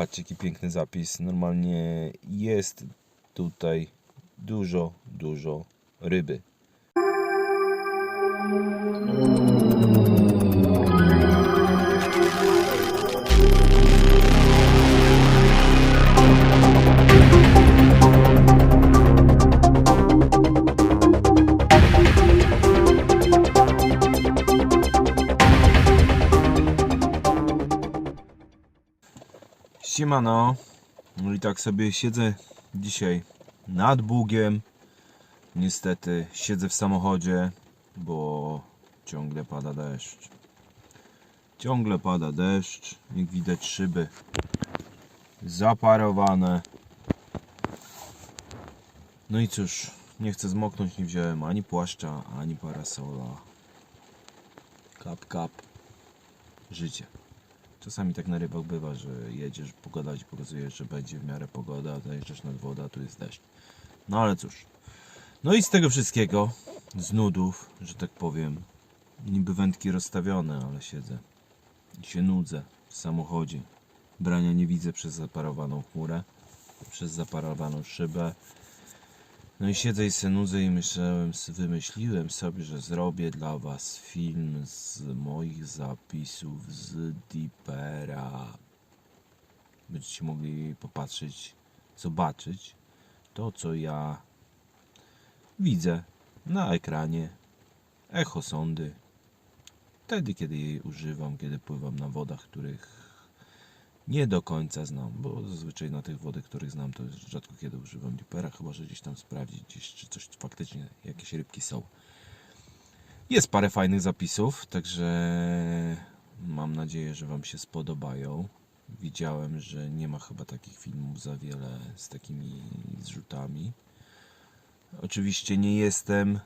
Patrzcie, jaki piękny zapis. Normalnie jest tutaj dużo, dużo ryby. Siemano. No i tak sobie siedzę dzisiaj nad Bugiem. Niestety siedzę w samochodzie, bo ciągle pada deszcz. Ciągle pada deszcz. Jak widać szyby zaparowane. No i cóż, nie chcę zmoknąć, nie wziąłem ani płaszcza, ani parasola. Kap, kap. Życie. Czasami tak na rybach bywa, że jedziesz, pogoda ci pokazuje, że będzie w miarę pogoda, a dojeżdżasz nad wodę, a tu jest deszcz. No ale cóż. No i z tego wszystkiego, z nudów, że tak powiem, niby wędki rozstawione, ale siedzę i się nudzę w samochodzie. Brania nie widzę przez zaparowaną chmurę, przez zaparowaną szybę. No i siedzę i se nudzę i myślałem, wymyśliłem sobie, że zrobię dla was film z moich zapisów z Deepera. Będziecie mogli popatrzeć, zobaczyć to, co ja widzę na ekranie echo sondy. Wtedy, kiedy jej używam, kiedy pływam na wodach, których nie do końca znam, bo zazwyczaj na tych wodach, których znam, to rzadko kiedy używam dipera, chyba że gdzieś tam sprawdzić, gdzieś, czy coś faktycznie, jakieś rybki są. Jest parę fajnych zapisów, także mam nadzieję, że Wam się spodobają. Widziałem, że nie ma chyba takich filmów za wiele z takimi zrzutami. Oczywiście nie jestem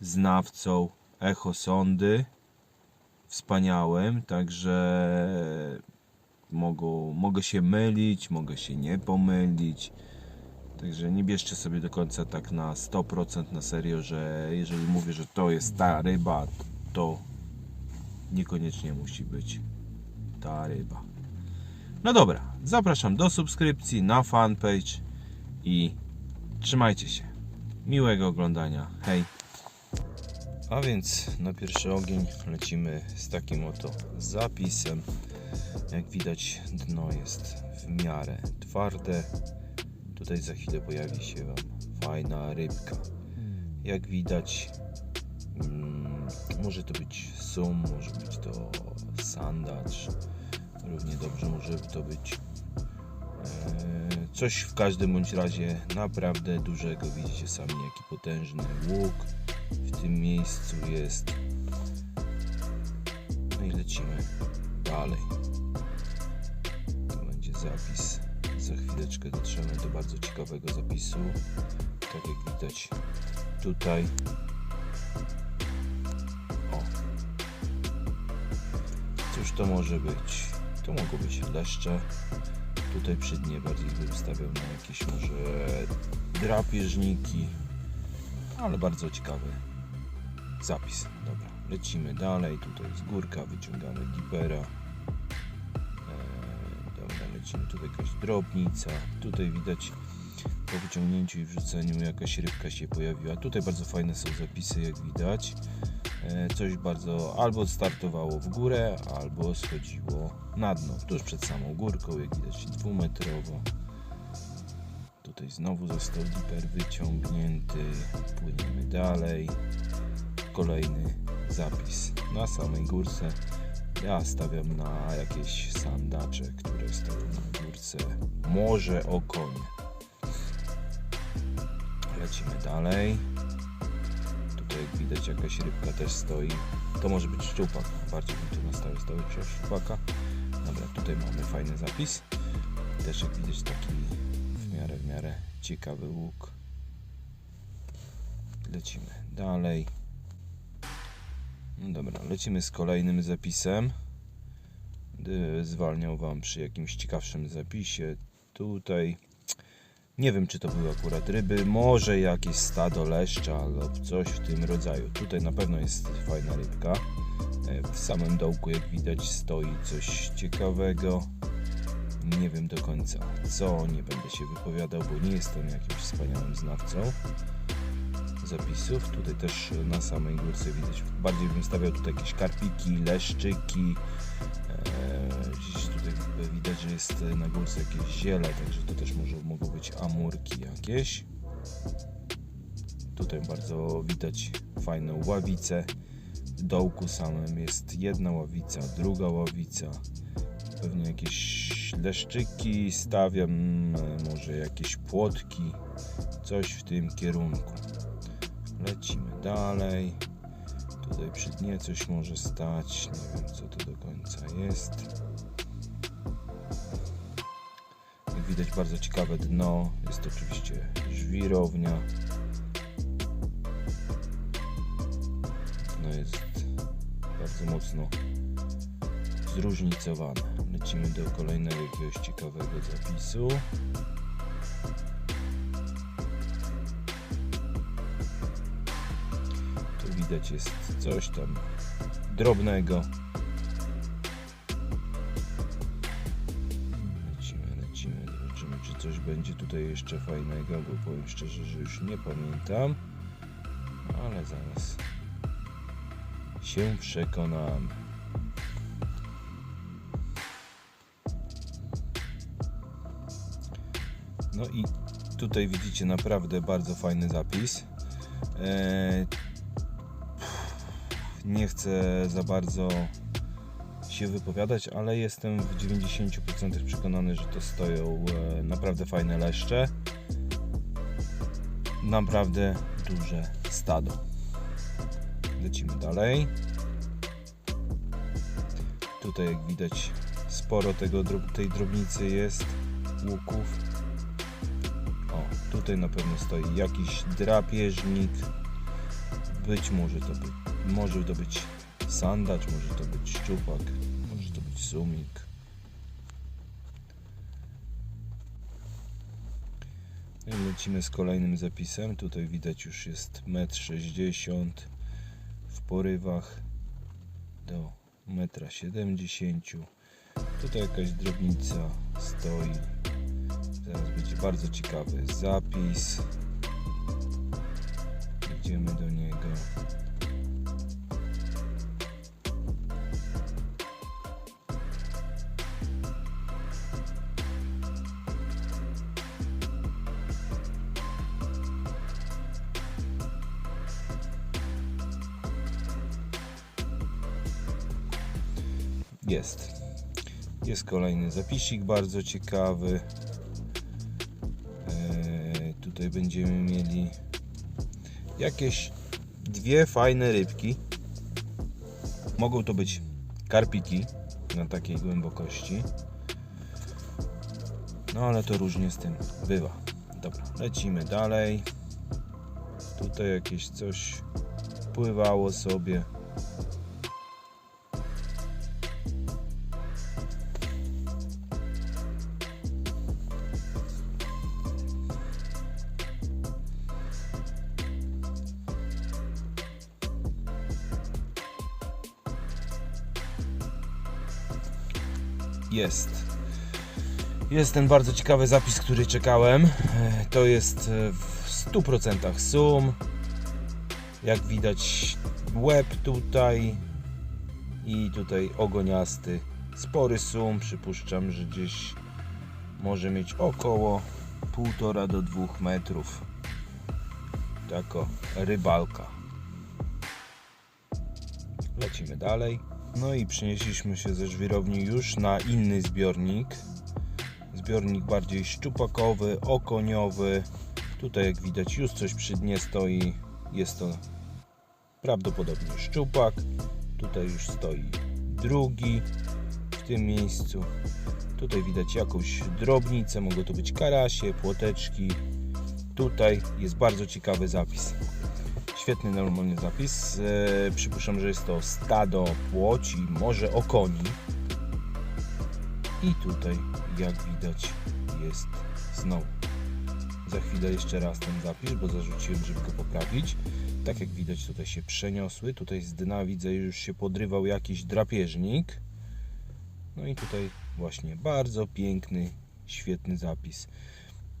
znawcą echosondy wspaniałym, także mogą, mogę się mylić, mogę się nie pomylić. Także nie bierzcie sobie do końca tak na 100% na serio, że jeżeli mówię, że to jest ta ryba, to niekoniecznie musi być ta ryba. No dobra, zapraszam do subskrypcji na fanpage i trzymajcie się. Miłego oglądania. Hej. A więc na pierwszy ogień lecimy z takim oto zapisem. Jak widać dno jest w miarę twarde. Tutaj za chwilę pojawi się Wam fajna rybka. Jak widać mm, może to być sum, może być to sandacz. Równie dobrze może to być e, coś w każdym bądź razie naprawdę dużego. Widzicie sami jaki potężny łuk w tym miejscu jest. No i lecimy dalej. To będzie zapis. Za chwileczkę dotrzemy do bardzo ciekawego zapisu. Tak jak widać tutaj. O. Cóż to może być? To mogą być leszcze. Tutaj przy dnie bardziej bym stawiał na jakieś może drapieżniki. Ale bardzo ciekawy zapis. Dobra, lecimy dalej. Tutaj jest górka, wyciągamy dipera. Lecimy tutaj jakaś drobnica. Tutaj widać po wyciągnięciu i wrzuceniu jakaś rybka się pojawiła. Tutaj bardzo fajne są zapisy, jak widać. Eee, coś bardzo albo startowało w górę, albo schodziło na dno, tuż przed samą górką, jak widać dwumetrowo. Tutaj znowu został diper wyciągnięty. Płyniemy dalej kolejny zapis na samej górce. Ja stawiam na jakieś sandacze, które stoją na górce. Może okonie. Lecimy dalej. Tutaj jak widać jakaś rybka też stoi. To może być szczupak. Bardziej bym tu nastawił stały się szczupaka. Dobra, tutaj mamy fajny zapis. Też jak widać taki w miarę, w miarę ciekawy łuk. Lecimy dalej. No dobra, lecimy z kolejnym zapisem. Zwalniał Wam przy jakimś ciekawszym zapisie. Tutaj nie wiem, czy to były akurat ryby, może jakieś stado leszcza lub coś w tym rodzaju. Tutaj na pewno jest fajna rybka. E, W samym dołku, jak widać, stoi coś ciekawego. Nie wiem do końca co, nie będę się wypowiadał, bo nie jestem jakimś wspaniałym znawcą zapisów. Tutaj też na samej górce widać, bardziej bym stawiał tutaj jakieś karpiki, leszczyki. Eee, tutaj widać, że jest na górce jakieś ziele, także to też może, mogą być amurki jakieś. Tutaj bardzo widać fajną ławicę. W dołku samym jest jedna ławica, druga ławica. Pewnie jakieś leszczyki stawiam, może jakieś płotki, coś w tym kierunku. Lecimy dalej. Tutaj przy dnie coś może stać. Nie wiem co to do końca jest. Jak widać bardzo ciekawe dno. Jest to oczywiście żwirownia. Dno jest bardzo mocno zróżnicowane. Lecimy do kolejnego jakiegoś ciekawego zapisu. Widać jest coś tam drobnego. Lecimy, lecimy, zobaczymy czy coś będzie tutaj jeszcze fajnego, bo powiem szczerze, że już nie pamiętam. Ale zaraz się przekonamy. No i tutaj widzicie naprawdę bardzo fajny zapis. Eee, nie chcę za bardzo się wypowiadać, ale jestem w 90% przekonany, że to stoją e, naprawdę fajne leszcze. Naprawdę duże stado. Lecimy dalej. Tutaj jak widać sporo tego, tej drobnicy jest, łuków. O, tutaj na pewno stoi jakiś drapieżnik. Być może to być, może to być sandacz, może to być szczupak, może to być sumik. No i lecimy z kolejnym zapisem. Tutaj widać już jest 1,60 m w porywach do 1,70 m. Tutaj jakaś drobnica stoi. Zaraz będzie bardzo ciekawy zapis. Idziemy do niego. Jest. Jest kolejny zapisik bardzo ciekawy. Eee, tutaj będziemy mieli jakieś dwie fajne rybki. Mogą to być karpiki na takiej głębokości. No ale to różnie z tym bywa. Dobra, lecimy dalej. Tutaj jakieś coś pływało sobie. Jest. Jest ten bardzo ciekawy zapis, który czekałem. E, To jest e, w 100% sum. Jak widać łeb tutaj i tutaj ogoniasty. Spory sum. Przypuszczam, że gdzieś może mieć około 1,5 do 2 metrów. Tako rybalka. Lecimy dalej. No i przenieśliśmy się ze żwirowni już na inny zbiornik. Zbiornik bardziej szczupakowy, okoniowy. Tutaj jak widać już coś przy dnie stoi. Jest to prawdopodobnie szczupak. Tutaj już stoi drugi w tym miejscu. Tutaj widać jakąś drobnicę, mogą to być karasie, płoteczki. Tutaj jest bardzo ciekawy zapis. Świetny normalny zapis. E, przypuszczam, że jest to stado płoci, może okoni. I tutaj, jak widać, jest znowu. Za chwilę jeszcze raz ten zapis, bo zarzuciłem, żeby go poprawić. Tak jak widać, tutaj się przeniosły. Tutaj z dna widzę, już się podrywał jakiś drapieżnik. No i tutaj właśnie bardzo piękny, świetny zapis.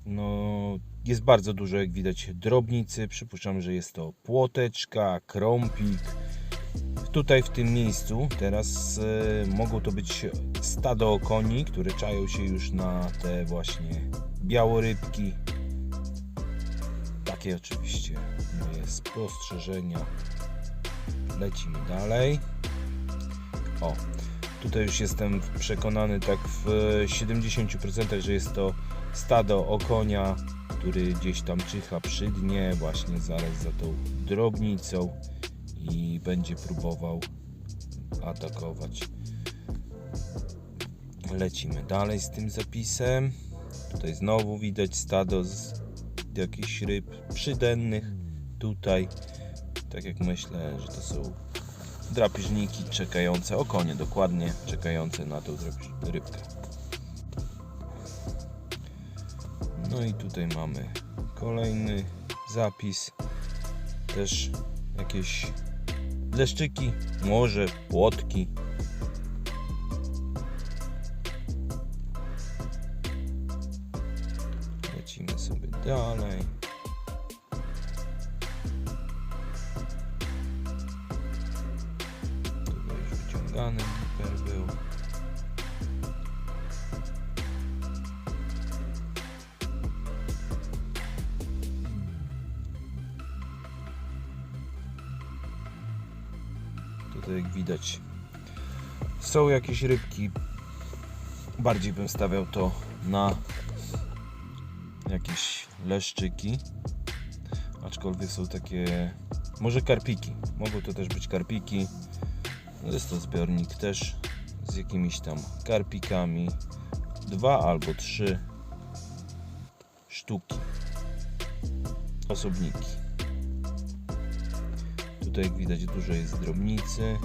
No, jest bardzo dużo, jak widać, drobnicy. Przypuszczam, że jest to płoteczka, krąpik. Tutaj w tym miejscu teraz e, mogą to być stado koni, które czają się już na te właśnie białorybki. Takie oczywiście moje spostrzeżenia. Lecimy dalej. O, tutaj już jestem przekonany tak w 70%, że jest to stado okonia, który gdzieś tam czyha przy dnie, właśnie zaraz za tą drobnicą i będzie próbował atakować. Lecimy dalej z tym zapisem. Tutaj znowu widać stado z jakichś ryb przydennych. Tutaj, tak jak myślę, że to są drapieżniki czekające, okonie dokładnie, czekające na tą rybkę. No i tutaj mamy kolejny zapis. Też jakieś leszczyki, może płotki. Lecimy sobie dalej. Jak widać są jakieś rybki. Bardziej bym stawiał to na jakieś leszczyki. Aczkolwiek są takie może karpiki. Mogą to też być karpiki. Jest to zbiornik też z jakimiś tam karpikami. Dwa albo trzy sztuki. Osobniki. Tutaj jak widać dużo jest drobnicy.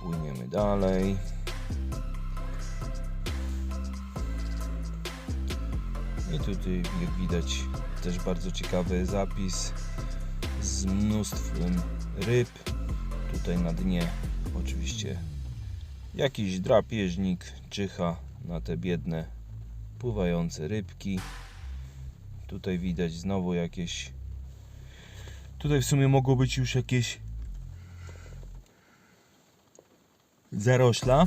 Płyniemy dalej. I tutaj jak widać też bardzo ciekawy zapis z mnóstwem ryb. Tutaj na dnie oczywiście jakiś drapieżnik czyha na te biedne pływające rybki. Tutaj widać znowu jakieś. Tutaj w sumie mogło być już jakieś zarośla,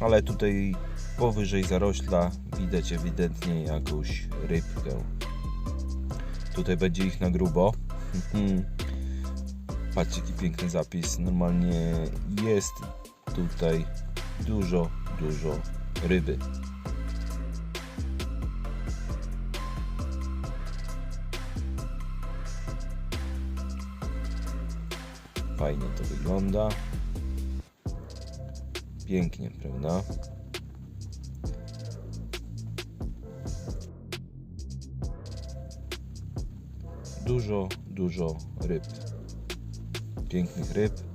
ale tutaj powyżej zarośla widać ewidentnie jakąś rybkę. Tutaj będzie ich na grubo. Patrzcie jaki piękny zapis. Normalnie jest tutaj dużo, dużo ryby. Fajnie to wygląda. Pięknie, prawda? Dużo, dużo ryb. Pięknych ryb.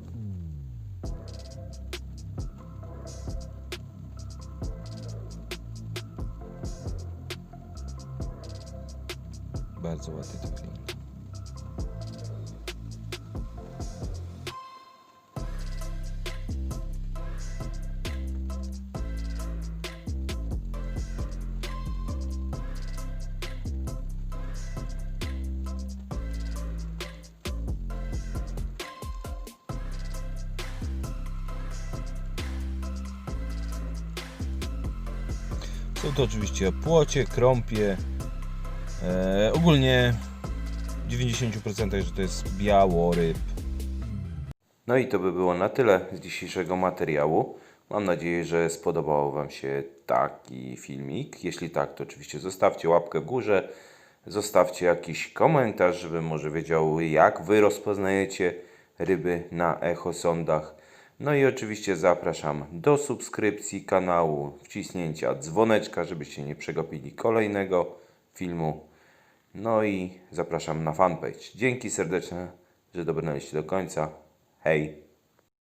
Są to oczywiście płocie, krąpie. E, ogólnie w 90% że to jest białoryb. No i to by było na tyle z dzisiejszego materiału. Mam nadzieję, że spodobał Wam się taki filmik. Jeśli tak, to oczywiście zostawcie łapkę w górze. Zostawcie jakiś komentarz, żebym może wiedział, jak Wy rozpoznajecie ryby na echosondach. No i oczywiście zapraszam do subskrypcji kanału, wciśnięcia dzwoneczka, żebyście nie przegapili kolejnego filmu. No i zapraszam na fanpage. Dzięki serdeczne, że dobrnęliście do końca. Hej!